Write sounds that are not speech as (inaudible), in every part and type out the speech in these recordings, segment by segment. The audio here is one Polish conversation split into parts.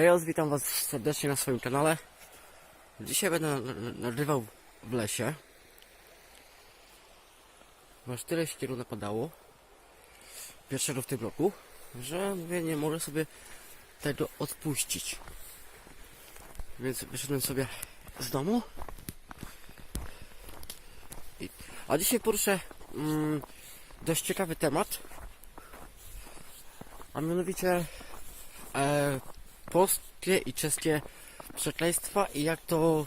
Hej, witam was serdecznie na swoim kanale. Dzisiaj będę na- na- nagrywał w lesie. Aż tyle śniegu napadało. Pierwszego w tym roku, że mówię, nie mogę sobie tego odpuścić. Więc wyszedłem sobie z domu. I, a dzisiaj poruszę mm, dość ciekawy temat. A mianowicie e, polskie i czeskie przekleństwa i jak to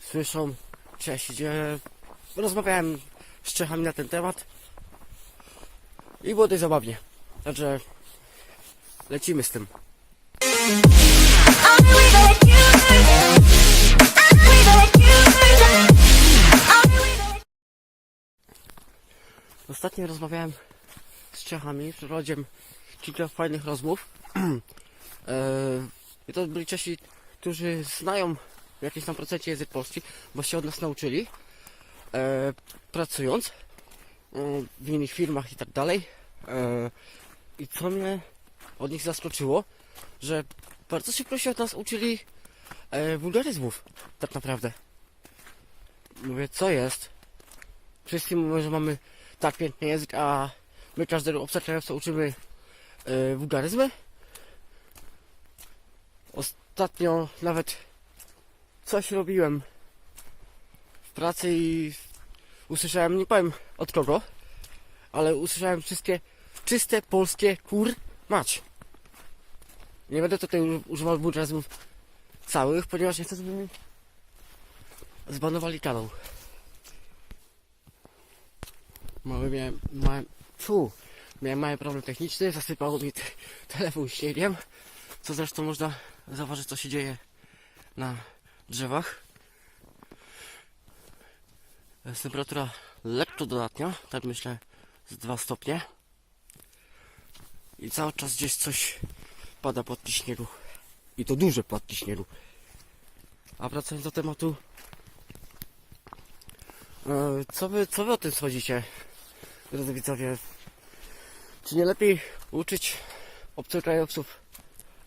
słyszą Czesi. Gdzie rozmawiałem z Czechami na ten temat i było dość zabawnie. Także lecimy z tym. Ostatnio rozmawiałem z Czechami, przeprowadziłem kilka fajnych rozmów. (clears throat) I to byli Czesi, którzy znają w jakimś tam procencie język polski, bo się od nas nauczyli, e, pracując e, w innych firmach i tak dalej. E, I co mnie od nich zaskoczyło, że bardzo szybko się od nas uczyli e, wulgaryzmów, tak naprawdę. Mówię, co jest? Wszyscy mówią, że mamy tak piękny język, a my każdego obcokrajowca uczymy e, wulgaryzmy? Ostatnio nawet coś robiłem w pracy i usłyszałem, nie powiem od kogo, ale usłyszałem wszystkie czyste polskie kur mać. Nie będę tutaj używał wulgaryzmów całych, ponieważ nie chcę, żeby mi zbanowali kanał. Mały miałem, miałem, fu, miałem mały problem techniczny, zasypało mi te, telefon śniegiem, co zresztą można zauważyć, co się dzieje na drzewach. Jest temperatura lekko dodatnia, tak myślę z 2 stopnie. I cały czas gdzieś coś pada płatki śniegu. I to duże płatki śniegu. A wracając do tematu, e, co wy, co wy o tym sądzicie, drodzy widzowie? Czy nie lepiej uczyć obcokrajowców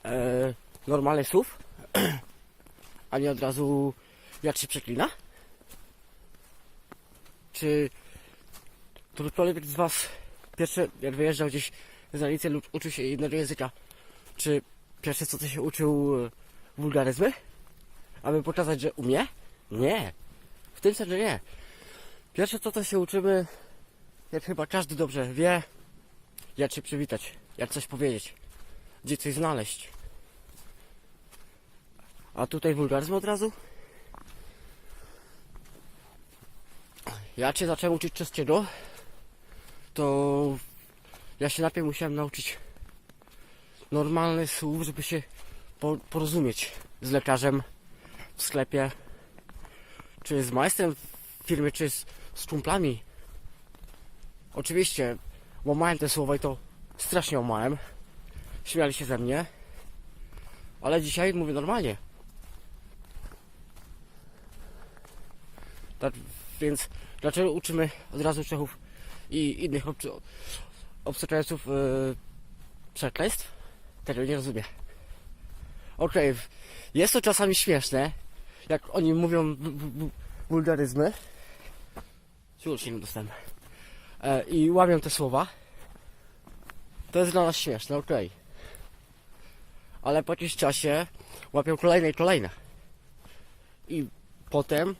e, normalnych słów, (clears throat) a nie od razu jak się przeklina? Czy którykolwiek z Was pierwsze, jak wyjeżdżał gdzieś za granicę lub uczył się innego języka, czy pierwsze co to się uczył e, wulgaryzmy? Aby pokazać, że umie? Nie. W tym sensie nie. Pierwsze co to się uczymy, jak chyba każdy dobrze wie, jak się przywitać, jak coś powiedzieć, gdzie coś znaleźć. A tutaj wulgaryzm od razu? Jak się zacząłem uczyć czeskiego, to ja się najpierw musiałem nauczyć normalnych słów, żeby się po, porozumieć z lekarzem w sklepie, czy z majstrem w firmie, czy z, z kumplami. Oczywiście łamałem te słowa i to strasznie łamałem. Śmiali się ze mnie. Ale dzisiaj mówię normalnie. Tak więc dlaczego uczymy od razu Czechów i innych obcy, obcokrajowców yy, przekleństw? Tego nie rozumiem. Okej, w- jest to czasami śmieszne, jak oni mówią wulgaryzmy. Ciul się nie. E, I łamią te słowa. To jest dla nas śmieszne, okej. Ale po jakimś czasie łapią kolejne i kolejne. I potem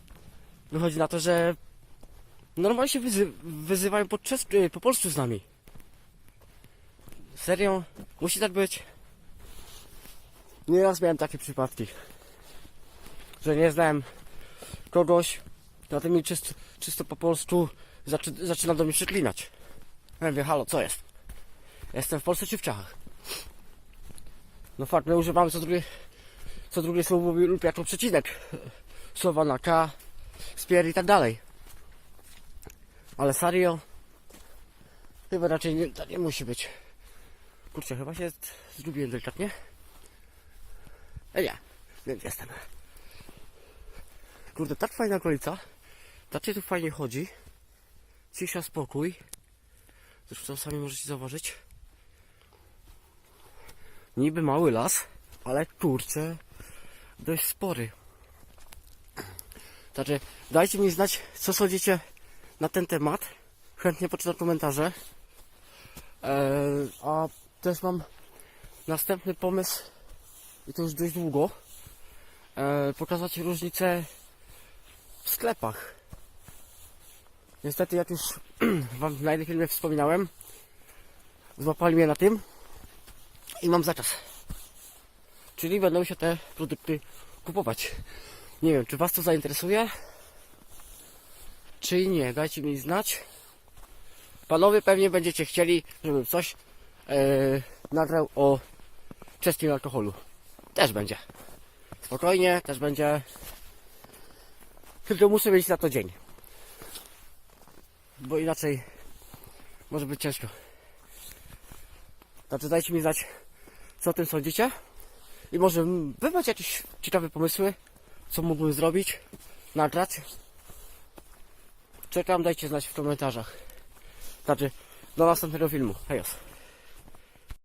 wychodzi na to, że normalnie się wyzy wyzywają po, y, po polsku z nami. Serio? Musi tak być? Nieraz miałem takie przypadki, że nie znałem kogoś, na tym mi czysto, czysto po polsku zaczy, zaczyna do mnie przeklinać. Ja mówię, halo, co jest? Jestem w Polsce czy w Czechach? No fakt, my używamy co drugie, co drugie słowo lub jako przecinek. Słowa na K, spier i tak dalej. Ale serio? Chyba raczej nie, to nie musi być. Kurczę, chyba się zgubiłem delikatnie. E nie, więc jestem. Kurde, tak fajna okolica. Tak się tu fajnie chodzi. Cisza, spokój. Zresztą sami możecie zauważyć. Niby mały las, ale kurczę, dość spory. Znaczy, dajcie mi znać, co sądzicie na ten temat. Chętnie poczytam komentarze. Eee, a też mam następny pomysł, i to już dość długo, eee, pokazać różnice w sklepach. Niestety, jak już (clears throat) Wam na jednym filmie wspominałem, złapali mnie na tym i mam zakaz. Czyli będą się te produkty kupować. Nie wiem, czy Was to zainteresuje, czy nie. Dajcie mi znać. Panowie pewnie będziecie chcieli, żebym coś e, nagrał o czeskim alkoholu. Też będzie. Spokojnie, też będzie. Tylko muszę mieć na to dzień. Bo inaczej może być ciężko. Znaczy dajcie mi znać, co o tym sądzicie. I może wy macie jakieś ciekawe pomysły, co mógłbym zrobić, nagrać. Czekam, dajcie znać w komentarzach. Znaczy, do następnego filmu. Hejos.